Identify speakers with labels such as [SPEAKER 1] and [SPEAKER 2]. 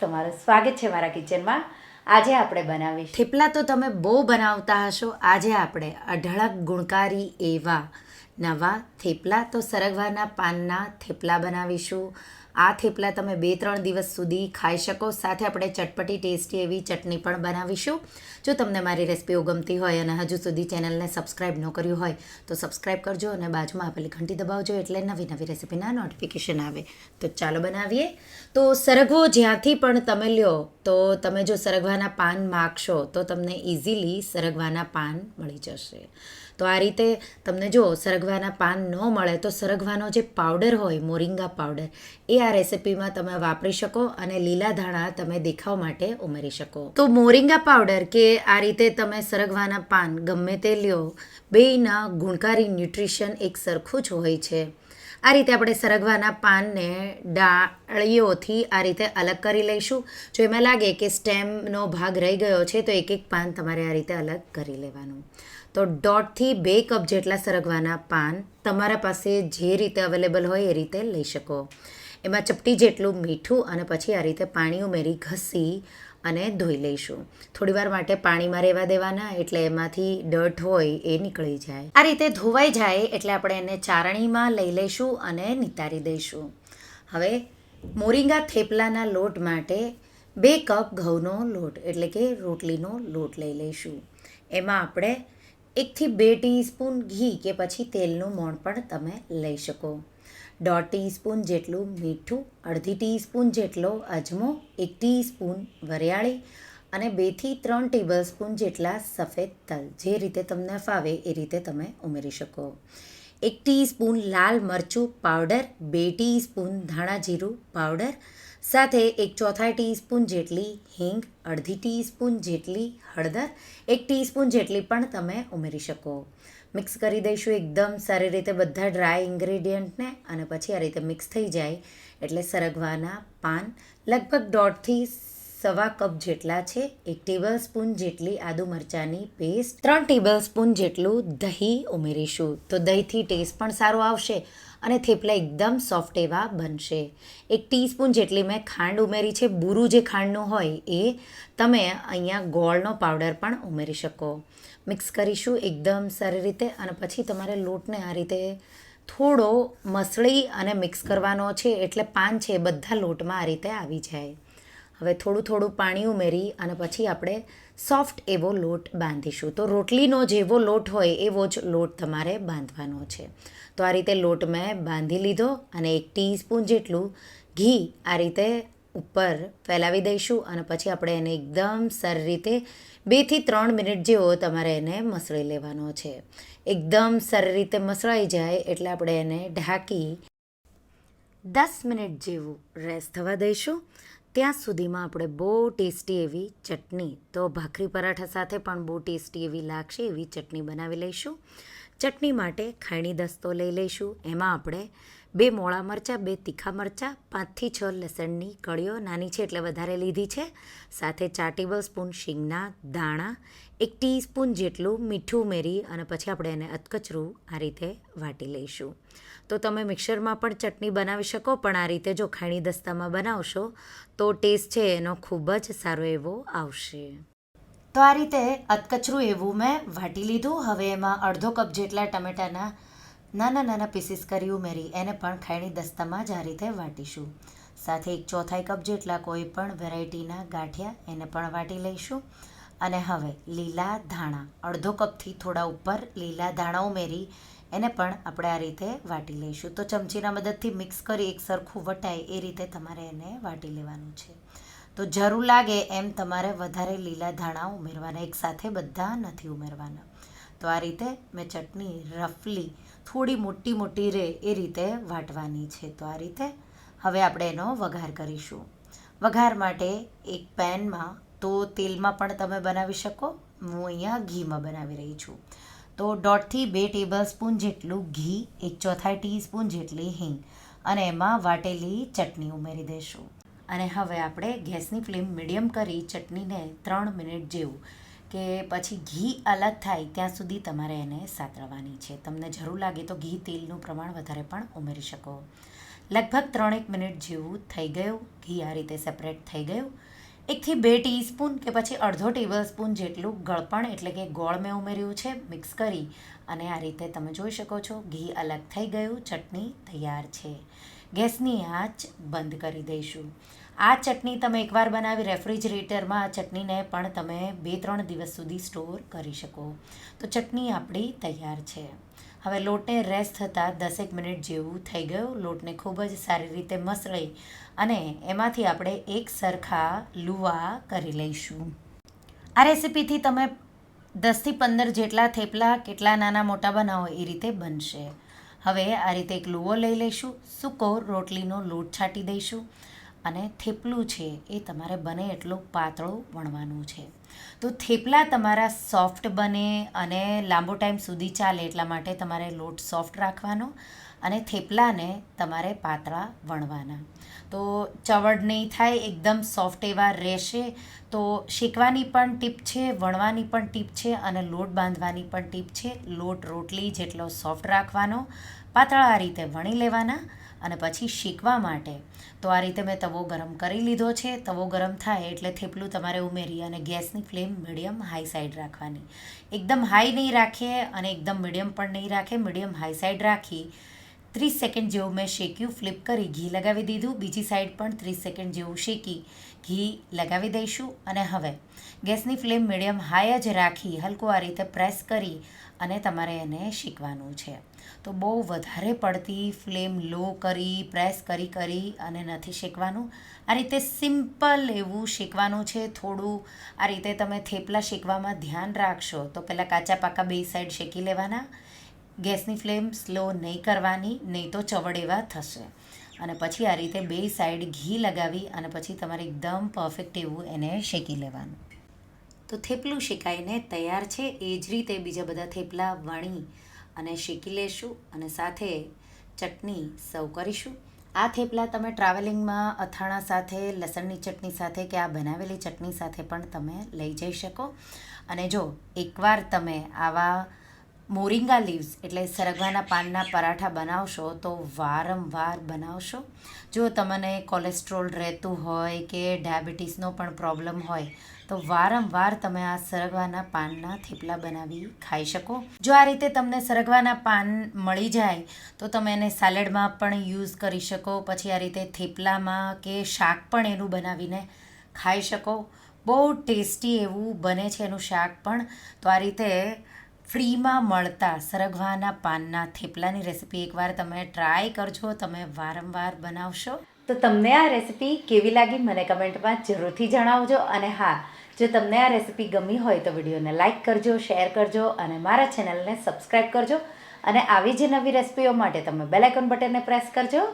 [SPEAKER 1] તમારું સ્વાગત છે મારા કિચનમાં. આજે આપણે બનાવીશું. થેપલા તો તમે બહુ બનાવતા હશો. આજે આપણે અઢળક ગુણકારી એવા નવા થેપલા તો સરગવાના પાનના થેપલા બનાવીશું. આ થેપલા તમે બે ત્રણ દિવસ સુધી ખાઈ શકો. સાથે આપણે ચટપટી ટેસ્ટી એવી ચટણી પણ બનાવીશું. જો તમને મારી રેસિપીઓ ગમતી હોય અને હજુ સુધી ચેનલને સબસ્ક્રાઈબ ન કર્યું હોય, તો સબસ્ક્રાઈબ કરજો અને બાજુમાં આપેલી ઘંટી દબાવજો એટલે નવી નવી રેસીપીના નોટિફિકેશન આવે. તો ચાલો બનાવીએ. તો સરગવો જ્યાંથી પણ તમે લ્યો, તો તમે જો સરગવાના પાન માગશો, તો તમને ઇઝીલી સરગવાના પાન મળી જશે. તો આ રીતે તમને જો સરગવાના પાન ન મળે, તો સરગવાનો જે પાવડર હોય, મોરિંગા પાવડર એ આ રેસિપીમાં તમે વાપરી શકો અને લીલા ધાણા તમે દેખાવ માટે ઉમેરી શકો. તો મોરિંગા પાવડર કે આ રીતે તમે સરગવાના પાન ગમે તે લ્યો, બેયના ગુણકારી ન્યુટ્રિશન એક સરખું જ હોય છે. આ રીતે આપણે સરગવાના પાનને ડાળીઓથી આ રીતે અલગ કરી લઈશું. જો એમાં લાગે કે સ્ટેમનો ભાગ રહી ગયો છે, તો એક એક પાન તમારે આ રીતે અલગ કરી લેવાનું. તો દોઢથી બે કપ જેટલા સરગવાના પાન તમારા પાસે જે રીતે અવેલેબલ હોય એ રીતે લઈ શકો. એમાં ચપટી જેટલું મીઠું અને પછી આ રીતે પાણી ઉમેરી ઘસી અને ધોઈ લઈશું. થોડીવાર માટે પાણીમાં રહેવા દેવાના એટલે એમાંથી ડર્ટ હોય એ નીકળી જાય. આ રીતે ધોવાઈ જાય એટલે આપણે એને ચારણીમાં લઈ લઈશું અને નિતારી દઈશું. હવે મોરિંગા થેપલાના લોટ માટે બે કપ ઘઉંનો લોટ એટલે કે રોટલીનો લોટ લઈ લઈશું. એમાં આપણે એકથી બે ટીસ્પૂન ઘી કે પછી તેલનું મોણ પણ તમે લઈ શકો. દોઢ ટીસ્પૂન જેટલું મીઠું, અડધી ટીસ્પૂન જેટલો અજમો, એક ટીસ્પૂન વરિયાળી અને બેથી ત્રણ ટેબલ સ્પૂન જેટલા સફેદ તલ. જે રીતે તમને ફાવે એ રીતે તમે ઉમેરી શકો. એક ટીસ્પૂન લાલ મરચું પાવડર, બે ટીસ્પૂન ધાણા જીરું પાવડર, સાથે એક ચોથા ટીસ્પૂન જેટલી હિંગ, અડધી ટીસ્પૂન જેટલી હળદર, એક ટીસ્પૂન જેટલી પણ તમે ઉમેરી શકો. મિક્સ કરી દઈશું એકદમ સારી રીતે બધા ડ્રાય ઇન્ગ્રેડિયન્ટને અને પછી આ રીતે મિક્સ થઈ જાય એટલે સરગવાના પાન લગભગ દોઢથી સવા કપ જેટલા છે, એક ટેબલ સ્પૂન જેટલી આદુ મરચાંની પેસ્ટ, ત્રણ ટેબલ સ્પૂન જેટલું દહીં ઉમેરીશું. તો દહીંથી ટેસ્ટ પણ સારો આવશે અને થેપલા એકદમ સોફ્ટ એવા બનશે. એક ટીસ્પૂન જેટલી મેં ખાંડ ઉમેરી છે, બુરું જે ખાંડનું હોય એ તમે અહીંયા ગોળનો પાવડર પણ ઉમેરી શકો. મિક્સ કરીશું એકદમ સારી રીતે અને પછી તમારે લોટને આ રીતે થોડો મસળી અને મિક્સ કરવાનો છે એટલે પાન છે બધા લોટમાં આ રીતે આવી જાય. હવે થોડું થોડું પાણી ઉમેરી અને પછી આપણે સોફ્ટ એવો લોટ બાંધીશું. તો રોટલીનો જેવો લોટ હોય એવો જ લોટ તમારે બાંધવાનો છે. તો આ રીતે લોટ મેં બાંધી લીધો અને એક ટીસ્પૂન જેટલું ઘી આ રીતે ઉપર ફેલાવી દઈશું અને પછી આપણે એને એકદમ સારી રીતે બેથી ત્રણ મિનિટ જેવો તમારે એને મસળી લેવાનો છે. એકદમ સારી રીતે મસળાઈ જાય એટલે આપણે એને ઢાંકી દસ મિનિટ જેવું રેસ્ટ થવા દઈશું. ત્યાં સુધીમાં આપણે બહુ ટેસ્ટી એવી ચટણી, તો ભાખરી પરાઠા સાથે પણ બહુ ટેસ્ટી એવી લાગશે એવી ચટણી બનાવી લઈશું. ચટણી માટે ખાયણી દસ્તો લઈ લઈશું. એમાં આપણે બે મોળા મરચાં, બે તીખા મરચાં, પાંચથી છ લસણની કળીઓ નાની છે એટલે વધારે લીધી છે. સાથે ચાર ટેબલ સ્પૂન શીંગના દાણા, એક ટીસ્પૂન જેટલું મીઠું ઉમેરી અને પછી આપણે એને અધકચરું આ રીતે વાટી લઈશું. તો તમે મિક્સરમાં પણ ચટણી બનાવી શકો, પણ આ રીતે જો ખાણી દસ્તામાં બનાવશો, તો ટેસ્ટ છે એનો ખૂબ જ સારો એવો આવશે. તો આ રીતે અધકચરું એવું મેં વાટી લીધું. હવે એમાં અડધો કપ જેટલા ટમેટાના નાના નાના પીસીસ કરી ઉમેરી, એને પણ ખૈણી દસ્તામાં જ આ રીતે વાટીશું. સાથે એક ચોથાઈ કપ જેટલા કોઈ પણ વેરાયટીના ગાંઠિયા એને પણ વાટી લઈશું. અને હવે લીલા ધાણા. અડધો કપથી થોડા ઉપર લીલા ધાણા ઉમેરી, એને પણ આપણે આ રીતે વાટી લઈશું. તો ચમચીના મદદથી મિક્સ કરી એક સરખું વટાય, એ રીતે તમારે એને વાટી લેવાનું છે. તો જરૂર લાગે એમ તમારે વધારે લીલા ધાણા ઉમેરવાના, એકસાથે બધા નથી ઉમેરવાના. તો આ રીતે મેં ચટણી રફલી થોડી મોટી મોટી રહે એ રીતે વાટવાની છે. તો આ રીતે હવે આપણે એનો વઘાર કરીશું. વઘાર માટે એક પેનમાં તો તેલમાં પણ તમે બનાવી શકો. હું અહીંયા ઘીમાં બનાવી રહી છું. તો દોઢથી બે ટેબલ સ્પૂન જેટલું ઘી, એક ચોથાઈ ટીસ્પૂન જેટલી હિંગ અને એમાં વાટેલી ચટણી ઉમેરી દઈશું અને હવે આપણે ગેસની ફ્લેમ મીડિયમ કરી ચટણીને ત્રણ મિનિટ જેવું કે પછી ઘી અલગ થાય ત્યાં સુધી તમારે એને સાતળવાની છે. તમને જરૂર લાગે તો ઘી તેલનું પ્રમાણ વધારે પણ ઉમેરી શકો. લગભગ ત્રણેક મિનિટ જેવું થઈ ગયું. ઘી આ રીતે સેપરેટ થઈ ગયું. એકથી બે ટીસ્પૂન કે પછી અડધો ટેબલ સ્પૂન જેટલું ગળપણ એટલે કે ગોળ મેં ઉમેર્યું છે, મિક્સ કરી અને આ રીતે તમે જોઈ શકો છો, ઘી અલગ થઈ ગયું, ચટણી તૈયાર છે. ગેસની આંચ બંધ કરી દઈશું. આ ચટણી તમે એકવાર બનાવી રેફ્રિજરેટરમાં આ ચટણીને પણ તમે બે ત્રણ દિવસ સુધી સ્ટોર કરી શકો. તો ચટણી આપણી તૈયાર છે. હવે લોટને રેસ્ટ થતાં દસેક મિનિટ જેવું થઈ ગયું. લોટને ખૂબ જ સારી રીતે મસળી અને એમાંથી આપણે એક સરખા લુવા કરી લઈશું. આ રેસીપીથી તમે દસથી પંદર જેટલા થેપલા, કેટલા નાના મોટા બનાવો એ રીતે બનશે. હવે આ રીતે એક લુવો લઈ લઈશું. સૂકો રોટલીનો લોટ છાંટી દઈશું. અને થેપલું છે એ તમારે બને એટલું પાતળું વણવાનું છે. તો થેપલા તમારા સોફ્ટ બને અને લાંબો ટાઈમ સુધી ચાલે એટલા માટે તમારે લોટ સોફ્ટ રાખવાનો અને થેપલાને તમારે પાતળા વણવાના. તો ચવડ નહીં થાય, એકદમ સોફ્ટ એવા રહેશે. તો શેકવાની પણ ટીપ છે, વણવાની પણ ટીપ છે અને લોટ બાંધવાની પણ ટીપ છે. લોટ રોટલી જેટલો સોફ્ટ રાખવાનો, પાતળા રીતે વણી લેવાના અને પછી શેકવા માટે. તો આ રીતે મેં તવો ગરમ કરી લીધો છે. તવો ગરમ થાય એટલે થેપલું તમારે ઉમેરી અને ગેસની ફ્લેમ મીડિયમ હાઈ સાઈડ રાખવાની. એકદમ હાઈ નહીં રાખીએ અને એકદમ મીડિયમ પણ નહીં રાખે. મીડિયમ હાઈ સાઈડ રાખી ત્રીસ સેકન્ડ જેવું મેં શેક્યું, ફ્લિપ કરી, ઘી લગાવી દીધું. બીજી સાઈડ પણ ત્રીસ સેકન્ડ જેવું શેકી, ઘી લગાવી દઈશું. અને હવે ગેસની ફ્લેમ મીડિયમ હાઈ જ રાખી, હલકો આ રીતે પ્રેસ કરી અને તમારે એને શેકવાનું છે. તો બહુ વધારે પડતી ફ્લેમ લો કરી, પ્રેસ કરી કરી અને નથી શેકવાનું. આ રીતે સિમ્પલ એવું શેકવાનું છે. થોડું આ રીતે તમે થેપલા શેકવામાં ધ્યાન રાખશો તો પહેલાં કાચા પાકા બે સાઈડ શેકી લેવાના. ગેસની ફ્લેમ સ્લો નહીં કરવાની, નહીં તો ચવડ એવા થશે. અને પછી આ રીતે બે સાઈડ ઘી લગાવી અને પછી તમારે એકદમ પરફેક્ટ એવું એને શેકી લેવાનું. તો થેપલું શેકાઈને તૈયાર છે, એ જ રીતે બીજા બધા થેપલા વણી અને શેકી લેશું અને સાથે ચટણી સર્વ કરીશું. આ થેપલા તમે ટ્રાવેલિંગમાં અથાણા સાથે, લસણની ચટણી સાથે કે આ બનાવેલી ચટણી સાથે પણ તમે લઈ જઈ શકો. અને જો એકવાર તમે આવા મોરિંગા લીવ્સ એટલે સરગવાના પાનના પરાઠા બનાવશો તો વારંવાર બનાવશો. જો તમને કોલેસ્ટ્રોલ રહેતું હોય કે ડાયાબિટીસનો પણ પ્રોબ્લેમ હોય, તો વારંવાર તમે આ સરગવાના પાનના થેપલા બનાવી ખાઈ શકો. જો આ રીતે તમને સરગવાના પાન મળી જાય, તો તમે એને સેલેડમાં પણ યુઝ કરી શકો, પછી આ રીતે થેપલામાં કે શાક પણ એનું બનાવીને ખાઈ શકો. બહુ ટેસ્ટી એવું બને છે એનું શાક પણ. તો આ રીતે ફ્રીમાં મળતા સરગવાના પાનના થેપલાની રેસીપી એકવાર તમે ટ્રાય કરજો, તમે વારંવાર બનાવશો. તો તમને આ રેસીપી કેવી લાગી મને કમેન્ટમાં જરૂરથી જણાવજો અને હા, જો તમને આ રેસીપી ગમી હોય તો વિડીયોને લાઇક કરજો, શેર કરજો અને મારા ચેનલને સબસ્ક્રાઈબ કરજો અને આવી જ નવી રેસીપીઓ માટે તમે બેલ આઇકોન બટનને પ્રેસ કરજો.